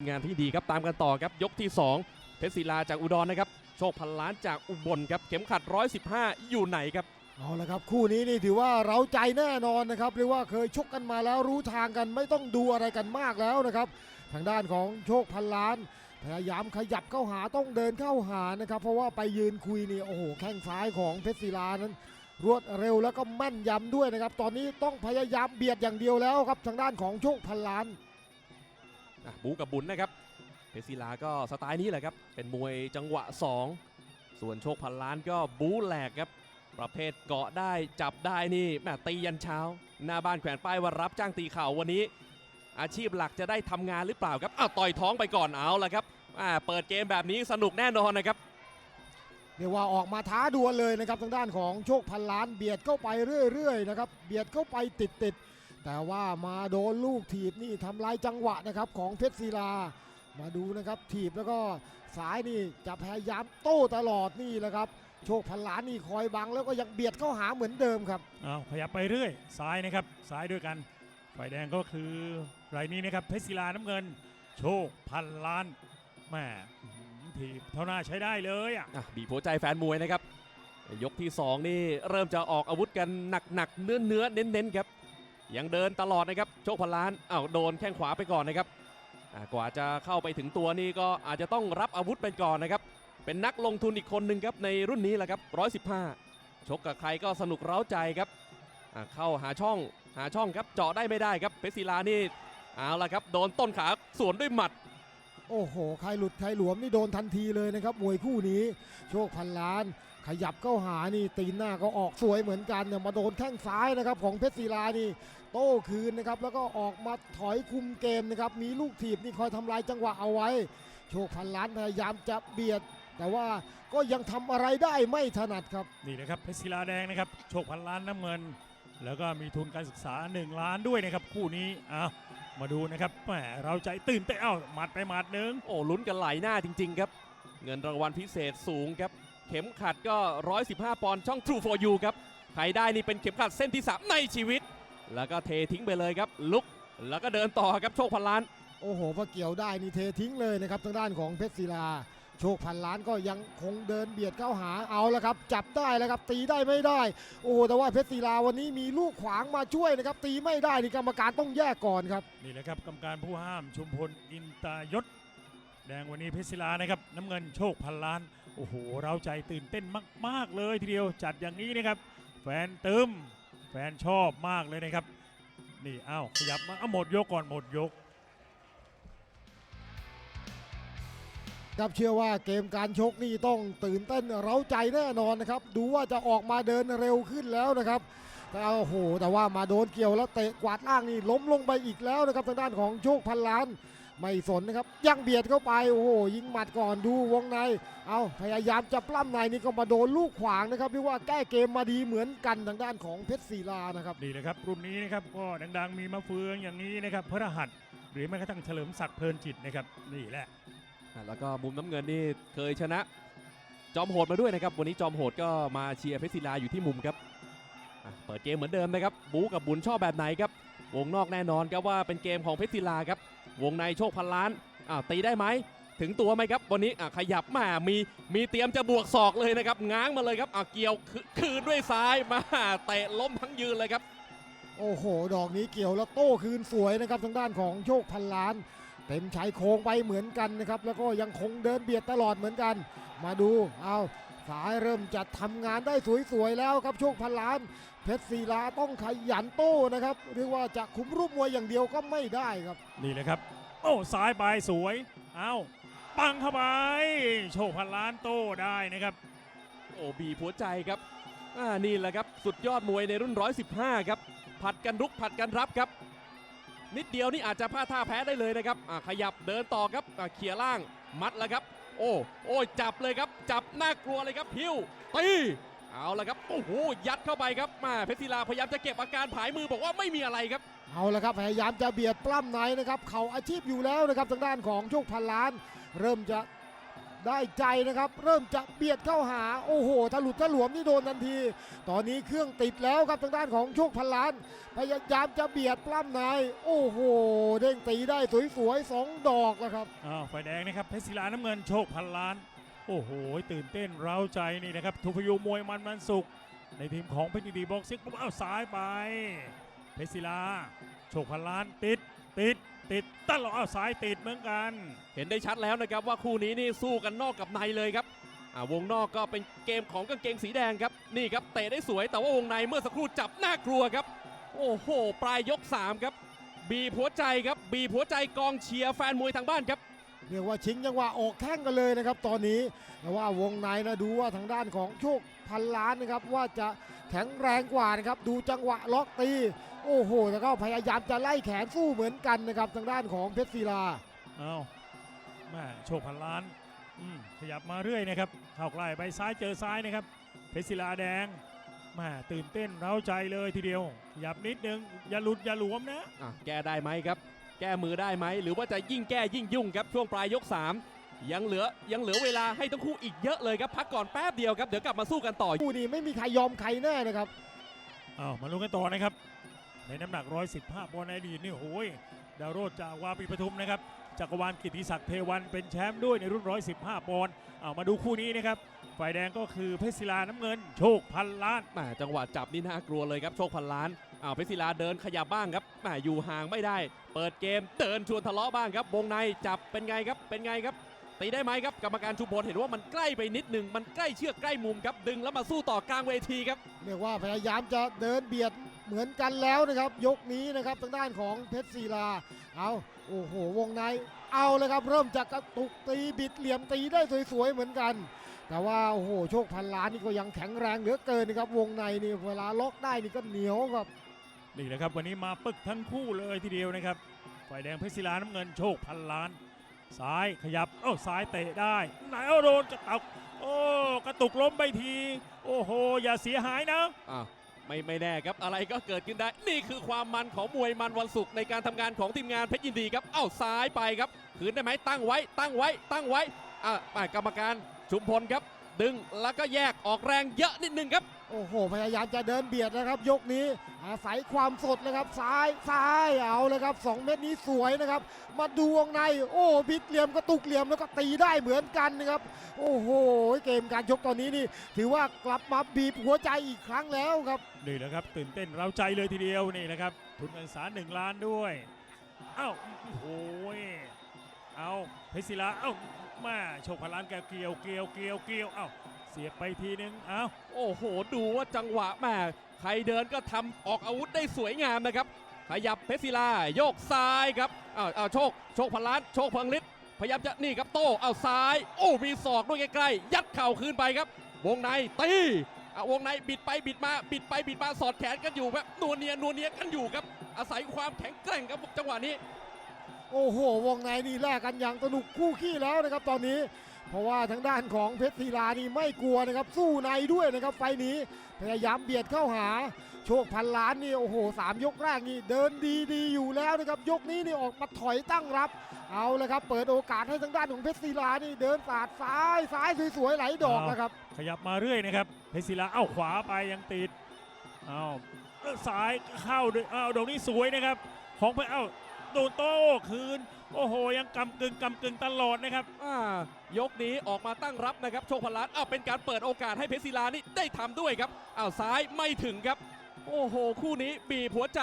งานที่ดีครับตามกันต่อครับยกที่ 2 เพชรศิลาจากอุดรนะครับ โชคพันล้านจากอุบลครับ เข็มขัด 115 อยู่ไหนครับ เอาละครับ คู่นี้นี่ถือว่าเราใจแน่นอนนะครับเรียกว่าเคยชกกันมาแล้วรู้ทางกันไม่ต้องดูอะไรกันมากแล้วนะครับ ทางด้านของโชคพันล้านพยายามขยับเข้าหาต้องเดินเข้าหานะครับ เพราะว่าไปยืนคุยนี่โอ้โหแข้งซ้ายของเพชรศิลานั้น รวดเร็วแล้วก็แม่นยำด้วยนะครับ ตอนนี้ต้องพยายามเบียดอย่างเดียวแล้วครับทางด้านของโชคพันล้าน อะบูกับบุญนะครับเพชรศิลาก็สไตล์นี้แหละครับ เป็นมวยจังหวะ 2 ส่วนโชคพันล้านก็บูแหลกครับ ประเภทเกาะได้จับได้นี่แม่ตียันเช้า หน้าบ้านแขวนป้ายว่ารับจ้างตีเข่าวันนี้ อาชีพหลักจะได้ทำงานหรือเปล่าครับอ้าวต่อยท้องไปก่อนเอาละครับอ่าเปิดเกมแบบนี้สนุกแน่นอนนะครับเรียกว่าออกมาท้าดวลเลยนะครับทางด้านของโชคพันล้านเบียดเข้าไปเรื่อยๆนะครับเบียดเข้าไปติดๆ แต่ว่ามาโดนลูกถีบนี่ทำลายจังหวะนะครับของเพชรศิลา มาดูนะครับถีบแล้วก็สายนี่จะพยายามโต้ตลอดนี่แหละครับ โชคพันล้านนี่คอยบังแล้วก็ยังเบียดเข้าหาเหมือนเดิมครับเอาขยับไปเรื่อยซ้ายนะครับซ้ายด้วยกันฝ่ายแดงก็คือรายนี้นะครับเพชรศิลาน้ำเงิน โชคพันล้านแหม่อื้อหือทีบเท่าหน้าใช้ได้เลยอะอะบีบหัวใจแฟนมวยนะครับ ยกที่ 2 นี่เริ่มจะออกอาวุธกันหนักๆเนื้อเนื้อๆเน้นๆครับ ยังเดินตลอดนะครับโชคพล้านอ้าวโดนแข้งขวาไปก่อนนะครับกว่าจะเข้าไปถึงตัวนี่ก็อาจจะต้องรับอาวุธไปก่อนนะครับ เป็นนักลงทุนอีกคนหนึ่งครับในรุ่นนี้แหละครับ115 ชกกับใครก็สนุกเร้าใจครับเข้าหาช่องหาช่องครับเจาะได้ไม่ได้ครับเพชรศิลานี่เอาละครับโดนต้นขาสวนด้วยหมัด โอ้โห ใครหลุดใครหลวมนี่โดนทันทีเลยนะครับ มวยคู่นี้ โชคพันล้าน ขยับเข้าหานี่ตีนหน้าก็ออกสวยเหมือนกันเนี่ยมาโดนแข้งซ้ายนะครับของเพชรศิลานี่โต้คืนนะครับแล้วก็ออกมาถอยคุมเกมนะครับมีลูกถีบนี่คอยทำลายจังหวะเอาไว้ โชคพันล้านพยายามจะเบียด แต่ว่าก็ยังทำอะไรได้ไม่ถนัดครับนี่นะครับเพชรศิลาแดงนะครับโชคพันล้านน้ำเงิน แล้วก็มีทุนการศึกษา 1 ล้านด้วยนะครับคู่นี้เอาว มาดูนะครับแหมเราใจตื่นเต้นเอ้าหมัดไปหมัดหนึ่งโอ้ลุ้นกันหลายหน้าจริง ๆ ครับ เงินรางวัลพิเศษสูงครับ เข็มขัดก็ 115 ปอนด์ช่อง True for You ครับใครได้นี่เป็นเข็มขัดเส้นที่ 3 ในชีวิต แล้วก็เททิ้งไปเลยครับ ลุกแล้วก็เดินต่อครับโชคพันล้าน โอ้โหพอเกี่ยวได้นี่เททิ้งเลยนะครับทางด้านของเพชรศิลา โชคพันล้านก็ยังคงเดินเบียดเข้าหาเอาแล้วครับ จับได้แล้วครับตีได้ไม่ได้ โอ้แต่ว่าเพชรศิลาวันนี้มีลูกขวางมาช่วยนะครับ ตีไม่ได้นี่กรรมการต้องแยกก่อนครับนี่แหละครับกรรมการผู้ห้ามชุมพลอินตายศ แดงวันนี้เพชรศิลานะครับน้ำเงินโชคพันล้านโอ้โหเราใจตื่นเต้นมาก ๆ เลยทีเดียวจัดอย่างนี้นะครับ แฟนตึมแฟนชอบมากเลยนะครับนี่อ้าวขยับมาเอาหมดยกก่อนหมดยก ครับเชื่อว่าเกมการชกนี่ต้องตื่นเต้นเร้าใจแน่นอนนะครับ ดูว่าจะออกมาเดินเร็วขึ้นแล้วนะครับแต่โอ้โหแต่ว่ามาโดนเกี่ยวแล้วเตะกวาดล่างนี่ล้มลงไปอีกแล้วนะครับทางด้านของโชคพันล้านไม่สนนะครับยังเบียดเข้าไปโอ้โหยิงหมัดก่อนดูวงใน เอาพยายามจะปล้ำในนี่ก็มาโดนลูกขวางนะครับเรียกว่าแก้เกมมาดีเหมือนกันทางด้านของเพชรศรีลานะครับนี่นะครับรุ่นนี้นะครับก็ดังๆ มีมะเฟืองอย่างนี้นะครับพระรหัส หรือแม้กระทั่งเฉลิมศักดิ์เพลินจิตนะครับนี่แหละ แล้วก็มุมน้ำเงินนี่เคยชนะ จอมโหดมาด้วยนะครับ วันนี้จอมโหดก็มาเชียร์เพชรศิลาอยู่ที่มุมครับเปิดเกมเหมือนเดิมนะครับ บูกับบุญชอบแบบไหนครับ วงนอกแน่นอนครับว่าเป็นเกมของเพชรศิลาครับ วงในโชคพันล้านอ้าวตีได้ไหม ถึงตัวไหมครับ วันนี้ขยับมา มี มีเตรียมจะบวกศอกเลยนะครับ ง้างมาเลยครับอะเกี่ยวคืคืนด้วยซ้าย มาเตะล้มทั้งยืนเลยครับ โอ้โห ดอกนี้เกี่ยวแล้วโต้คืนสวยนะครับทางด้านของโชคพันล้าน เต็มชายโครงไปเหมือนกันนะครับ แล้วก็ยังคงเดินเบียดตลอดเหมือนกัน มาดูเอาสายเริ่มจะทำงานได้สวยๆแล้วครับโชคพันล้าน เพชรศิลาต้องขยันโต้นะครับเรียกว่าจะคุมรูปมวยอย่างเดียวก็ไม่ได้ครับ นี่เลยครับ โอ้ซ้ายไปสวย เอาปังเข้าไป โชคพันล้านโต้ได้นะครับ โอ้บีบหัวใจครับอ่านี่แหละครับ สุดยอดมวยในรุ่น 115 ครับ ผัดกันรุกผัดกันรับครับ นิดเดียวนี่อาจจะพลาดท่าแพ้ได้เลยนะครับขยับเดินต่อครับเขี่ยล่างมัดแล้วครับ โอ้โอ้ยจับเลยครับ จับน่ากลัวเลยครับพิ้วตีเอาละครับโอ้โหยัดเข้าไปครับมาเพชรศิลาพยายามจะเก็บอาการผายมือบอกว่าไม่มีอะไรครับ เอาละครับพยายามจะเบียดปล้ำในนะครับเขาอาชีพอยู่แล้วนะครับทางด้านของโชคพันล้าน เริ่มจะ ได้ใจนะครับ เริ่มจะเบียดเข้าหาโอ้โหถลุดถลวมนี่โดนทันที ตอนนี้เครื่องติดแล้วครับทางด้านของโชคพันล้าน พยายามจะเบียดปล้ำนายโอ้โห เด้งตีได้สวยๆสองดอกแล้วครับอ้าวไฟแดงนะครับเพชรศิลาน้ำเงินโชคพันล้าน โอ้โห ตื่นเต้นเร้าใจนี่นะครับทุพยูมวยมันมันสุขในทีมของเพชรดีบ็อกซิ่งปุ๊บเอาซ้ายไปเพชรศิลาโชคพันล้านติดติด ติดตลอดเอาซ้ายติดเหมือนกัน เห็นได้ชัดแล้วนะครับว่าคู่นี้นี่สู้กันนอกกับในเลยครับอ่าวงนอกก็เป็นเกมของกางเกงสีแดงครับนี่ครับเตะได้สวยแต่ว่าวงในเมื่อสักครู่จับน่ากลัวครับ โอ้โห ปลายยก 3 ครับ บีบหัวใจครับ บีบหัวใจกองเชียร์แฟนมวยทางบ้านครับ เรียกว่าชิงจังหวะออกแข้งกันเลยนะครับ ตอนนี้แต่ว่าวงในนะดูว่าทางด้านของโชคพันล้านนะครับว่าจะแข็งแรงกว่านะครับดูจังหวะล็อกตี โอ้โหแล้วก็พยายามจะไล่แขนสู้เหมือนกันนะครับทางด้านของเพชรศิลาเอาแม่โชคพันล้านอืมขยับมาเรื่อยนะครับเข้าใกล้ไปซ้ายเจอซ้ายนะครับ เพชรศิลาแดงแม่ตื่นเต้นเร้าใจเลยทีเดียวขยับนิดนึงอย่าหลุดอย่าหลวมนะอะแก้ได้ไหมครับ แก้มือได้ไหมหรือว่าจะยิ่งแก้ยิ่งยุ่งครับช่วงปลายยก 3ยังเหลือยังเหลือเวลาให้ทั้งคู่อีกเยอะเลยครับ พักก่อนแป๊บเดียวครับ เดี๋ยวกลับมาสู้กันต่อคู่นี้ไม่มีใครยอมใครแน่นะครับเอามาลุ้นกันต่อนะครับ ในน้ำหนัก 115ปอนด์ในอดีตนี่โอ้ยดาวโรจจากวาปีปทุมนะครับจักรวาลกิติศักดิ์เทวันเป็นแชมป์ด้วยในรุ่น 115 ปอนด์เอามาดูคู่นี้นะครับฝ่ายแดงก็คือเพชรศิลาน้ำเงิน โชคพันล้านแหม่จังหวะจับนี่น่ากลัวเลยครับโชคพันล้านอ้าวเพชรศิลาเดินขยับบ้างครับแหม่อยู่ห่างไม่ได้ เปิดเกมเดินชวนทะเลาะบ้างครับวงในจับเป็นไงครับเป็นไงครับตีได้ไหมครับกรรมการชุมพลเห็นว่ามันใกล้ไปนิดหนึ่งมันใกล้เชือกใกล้มุมครับดึงแล้วมาสู้ต่อกลางเวทีครับเรียกว่าพยายามจะเดินเบียด เหมือนกันแล้วนะครับ ยกนี้นะครับทางด้านของเพชรศิลา เอาโอ้โหวงในเอาเลยครับ เริ่มจากกระตุกตีบิดเหลี่ยมตีได้สวยๆเหมือนกัน แต่ว่าโอ้โหโชคพันล้านนี่ก็ยังแข็งแรงเหลือเกินนะครับวงในนี่เวลาล็อกได้นี่ก็เหนียวครับนี่แหละครับวันนี้มาปึกทั้งคู่เลยทีเดียวนะครับฝ่ายแดงเพชรศิลาน้ำเงินโชคพันล้านซ้ายขยับเอ้าซ้ายเตะได้ไหนเอาโดนกระตุกโอ้กระตุกล้มไปที โอ้โห อย่าเสียหายนะอะ ไม่ไม่แน่ครับอะไรก็เกิดขึ้นได้ นี่คือความมันของมวยมันวันศุกร์ในการทำงานของทีมงานเพชรยินดีครับเอ้าซ้ายไปครับขืนได้ไหมตั้งไว้ ตั้งไว้ ตั้งไว้อะอะกรรมการชุมพลครับ ดึงแล้วก็แยกออกแรงเยอะนิดนึงครับ โอ้โห พยายามจะเดินเบียดนะครับ ยกนี้อาศัยความสดนะครับ ซ้ายซ้ายเอาเลยครับ 2 เม็ดนี้สวยนะครับ มาดูวงใน โอ้บิดเหลี่ยมกระตุกเหลี่ยมแล้วก็ตีได้เหมือนกันนะครับ โอ้โห เกมการชกตอนนี้นี่ ถือว่ากลับมาบีบหัวใจอีกครั้งแล้วครับนี่แหละครับ ตื่นเต้นเราใจเลยทีเดียวนี่นะครับ ทุนการศึกษาหนึ่งล้านด้วยเอ้าโอ้ยเอาเพชรศิลาเอ้ามาโชคพลานแกเกี่ยวเกี่ยวเกี่ยวเกี่ยวเอ้า สียบไปทีนึงเอ้าโอ้โห ดูว่าจังหวะแม่ใครเดินก็ทำออกอาวุธได้สวยงามนะครับ ขยับเพชรศิลา โยกซ้ายครับอ้าวอ้าวโชค โชคพันล้านโชคเพิงฤทธิ์พยายามจะนี่ครับโต้เอาซ้าย โอ้มีศอกด้วยใกล้ๆยัดเข่าคืนไปครับ วงในตีอะวงในบิดไปบิดมาบิดไปบิดมาสอดแขนกันอยู่แบบนัวเนียนัวเนียกันอยู่ครับ อาศัยความแข็งแกร่งครับจังหวะนี้ โอ้โห วงในนี่แลกกันอย่างสนุกคู่ขี้แล้วนะครับตอนนี้ เพราะว่าทางด้านของเพชรศิลานี่ไม่กลัวนะครับ สู้ในด้วยนะครับ ไฟนี้พยายามเบียดเข้าหา โชคพันล้านนี่โอ้โหสามยกแรกนี่เดินดีดีอยู่แล้วนะครับยกนี้นี่ออกมาถอยตั้งรับ เอาเลยครับ เปิดโอกาสให้ทางด้านของเพชรศิลานี่เดินสาดซ้ายซ้ายสวยๆไหลดอกนะครับ ขยับมาเรื่อยนะครับเพชรศิลาเอ้าขวาไปยังติดเอ้าเอ้าซ้ายเข้าเอ้าดอกนี้สวยนะครับ ของไปเอ้าโดนโต้คืน โอ้โห ยังกำกึ่งกำกึ่งตลอดนะครับ อ่ายกนี้ออกมาตั้งรับนะครับ โชคพันล้านอ้าวเป็นการเปิดโอกาสให้เพชรศิลานี่ได้ทำด้วยครับอ้าวซ้ายไม่ถึงครับ โอ้โห คู่นี้บีบหัวใจ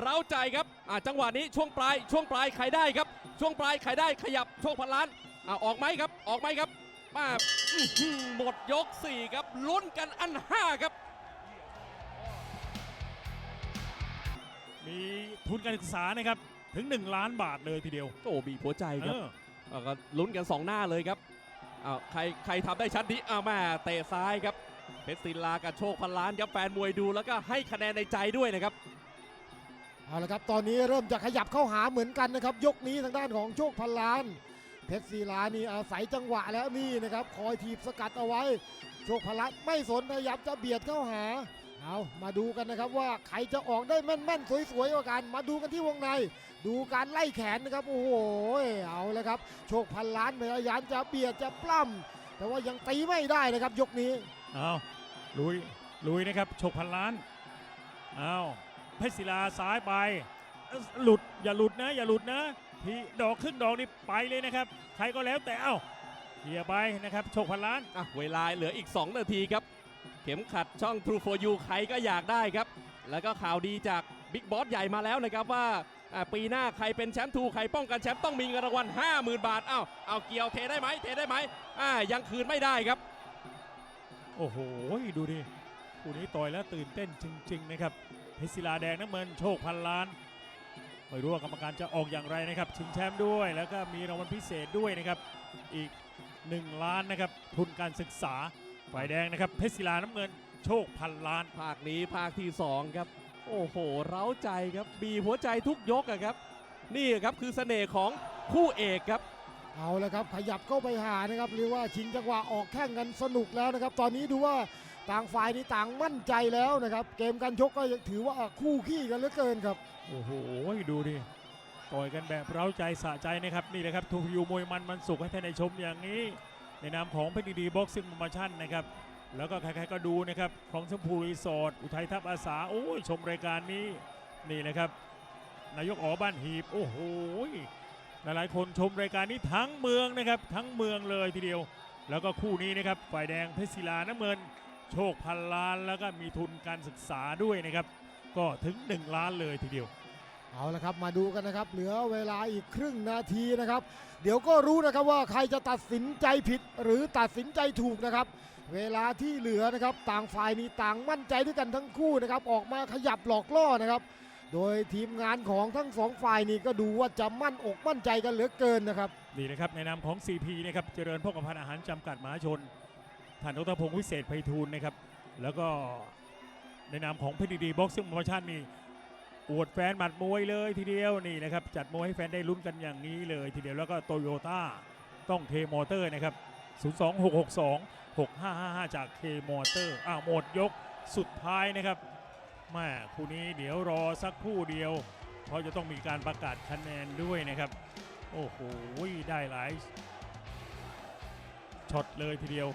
เร้าใจครับอ่าจังหวะนี้ช่วงปลาย ช่วงปลายใครได้ครับ ช่วงปลายใครได้ขยับโชคพันล้านอ่าออกไหมครับ ออกไหมครับมาอื้อหือหมดยก4ครับลุ้นกันอัน5ครับ มีทุนการศึกษานะครับ ถึง 1 ล้านบาทเลยทีเดียวโอ้บีบหัวใจเอครับออ่าก็ลุ้นกัน2หน้าเลยครับอ้าวใครใครทำได้ชัดนี้อ้าวแม่เตะซ้ายครับเพชรศิลากับโชคพันล้านครับแฟนมวยดูแล้วก็ให้คะแนนในใจด้วยนะครับ เอาละครับตอนนี้เริ่มจะขยับเข้าหาเหมือนกันนะครับ ยกนี้ทางด้านของโชคพันล้าน เพชรศิลานี่อาศัยจังหวะแล้วนี่นะครับ คอยทีบสกัดเอาไว้ โชคพันล้านไม่สนพยายามจะเบียดเข้าหา เอามาดูกันนะครับว่าใครจะออกได้แม่นๆ สวยๆกว่ากัน มาดูกันที่วงใน ดูการไล่แขนนะครับ โอ้โห เอาเลยครับ โชคพันล้านพยายามจะเบียดจะปล้ำแต่ว่ายังตีไม่ได้นะครับยกนี้ เอาลุย ลุยนะครับ โชคพันล้าน เอาเพชรศิลาซ้ายไปเอ้าหลุด อย่าหลุดนะ อย่าหลุดนะ ทีดอกขึ้นดอกนี่ไปเลยนะครับ ใครก็แล้วแต่ เอ้าเคลียร์ไปนะครับ โชคพันล้านอะเวลาเหลืออีก 2 นาทีครับ เข็มขัดช่อง True for You ใครก็อยากได้ครับ แล้วก็ข่าวดีจากบิ๊กบอสใหญ่มาแล้วนะครับว่าปีหน้าใครเป็นแชมป์ทูใครป้องกันแชมป์ต้องมีเงินรางวัล50,000 บาท เอ้าเอาเกี่ยวเทได้ไหมเทได้ไหมอ่ายังคืนไม่ได้ครับ โอ้โห ดูดิคู่นี้ต่อยแล้วตื่นเต้นจริง ๆ นะครับเพชรศิลาแดงน้ำเงินโชคพันล้านไม่รู้ว่ากรรมการจะออกอย่างไรนะครับชิงแชมป์ด้วย แล้วก็มีรางวัลพิเศษด้วยนะครับอีก 1 ล้านนะครับทุนการศึกษา ฝ่ายแดงนะครับเพชรศิลาน้ำเงิน โชคพันล้าน ภาคนี้ภาคที่2ครับ โอ้โห เร้าใจครับบีบหัวใจทุกยกอะครับ นี่ครับคือเสน่ห์ของคู่เอกครับ เอาละครับขยับเข้าไปหานะครับเรียกว่าชิงจังหวะออกแข่งกันสนุกแล้วนะครับ ตอนนี้ดูว่าต่างฝ่ายนี่ต่างมั่นใจแล้วนะครับ เกมการชกก็ยังถือว่าคู่ขี้กันเหลือเกินครับ โอ้โห ดูดิต่อยกันแบบเร้าใจสะใจนะครับ นี่แหละครับทูฟิวมวยมันมันสุกให้ท่านได้ชมอย่างนี้ ในนามของเพชรดีบ็อกซิ่งโปรโมชั่นนะครับแล้วก็ใครๆก็ดูนะครับของชมพูรีสอร์ทอุทัยทัพอาสาโอ้ยชมรายการนี้นี่นะครับนายกอ๋อบ้านหีบโอ้โหหลายๆคนชมรายการนี้ทั้งเมืองนะครับทั้งเมืองเลยทีเดียว แล้วก็คู่นี้นะครับฝ่ายแดงเพชรศิลาน้ำเงิน โชคพันล้านแล้วก็มีทุนการศึกษาด้วยนะครับ ก็ถึง 1 ล้านเลยทีเดียว เอาละครับมาดูกันนะครับ เหลือเวลาอีกครึ่งนาทีนะครับ เดี๋ยวก็รู้นะครับว่าใครจะตัดสินใจผิดหรือตัดสินใจถูกนะครับ เวลาที่เหลือนะครับ ต่างฝ่ายนี่ต่างมั่นใจด้วยกันทั้งคู่นะครับ ออกมาขยับหลอกล่อนะครับ โดยทีมงานของทั้งสองฝ่ายนี่ก็ดูว่าจะมั่นอกมั่นใจกันเหลือเกินนะครับนี่นะครับในนามของ CP นะครับเจริญพกพันธ์อาหารจำกัดมหาชนท่านดรพงศ์วิเศษไพฑูรย์นะครับ แล้วก็ในนามของเพดีดีบ็อกซิ่งโปรโมชั่นนี่ อวดแฟนหมัดมวยเลยทีเดียวนี่นะครับจัดมวยให้แฟนได้ลุ้นกันอย่างนี้เลยทีเดียวแล้วก็โตโยต้าต้องเทมอเตอร์นะครับ 02662 6555 จากเคมอเตอร์อ้าวหมดยกสุดท้ายนะครับแม่คู่นี้เดี๋ยวรอสักคู่เดียว เพราะจะต้องมีการประกาศคะแนนด้วยนะครับ โอ้โหได้หลายช็อตเลยทีเดียว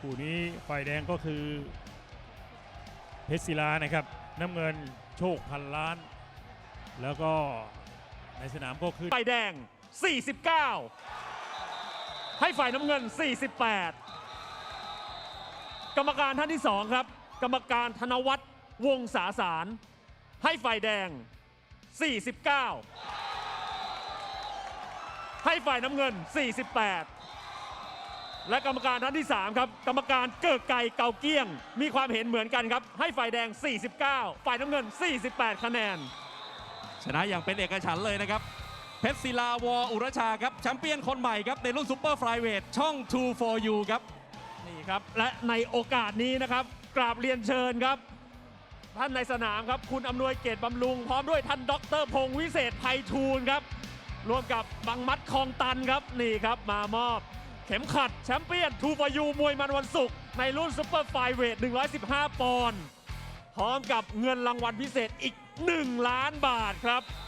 คู่นี้ฝ่ายแดงก็คือเพชรศิลานะครับ น้ำเงิน โชคพันล้าน แล้วก็ในสนามก็คือฝ่ายแดง 49 ให้ฝ่ายน้ำเงิน 48 กรรมการท่านที่2ครับ กรรมการธนวัฒน์วงศาสาร ให้ฝ่ายแดง 49 ให้ฝ่ายน้ำเงิน 48 และกรรมการท่านที่ 3 ครับ กรรมการเกิกไก่เกาเกี้ยง มีความเห็นเหมือนกันครับ ให้ฝ่ายแดง 49 ฝ่ายน้ำเงิน 48 คะแนน ชนะอย่างเป็นเอกฉันท์เลยนะครับ เพชรศิลาวออุรชาครับแชมเปี้ยนคนใหม่ครับ ในรุ่นซูเปอร์ไฟเวทช่อง True for You ครับ นี่ครับ และในโอกาสนี้นะครับ กราบเรียนเชิญครับ ท่านในสนามครับ คุณอำนวยเกียรติบำรุง พร้อมด้วยท่านดรพงศ์วิเศษไพฑูรย์ครับรวมกับบังมัดคลองตันครับ นี่ครับ มามอบ เข็มขัดแชมเปี้ยนทูฟยูมวยมันวันศุกร์ในรุ่นซุปเปอร์ไฟเวท 115 ปอนด์พร้อมกับเงินรางวัลพิเศษอีก 1 ล้านบาทครับ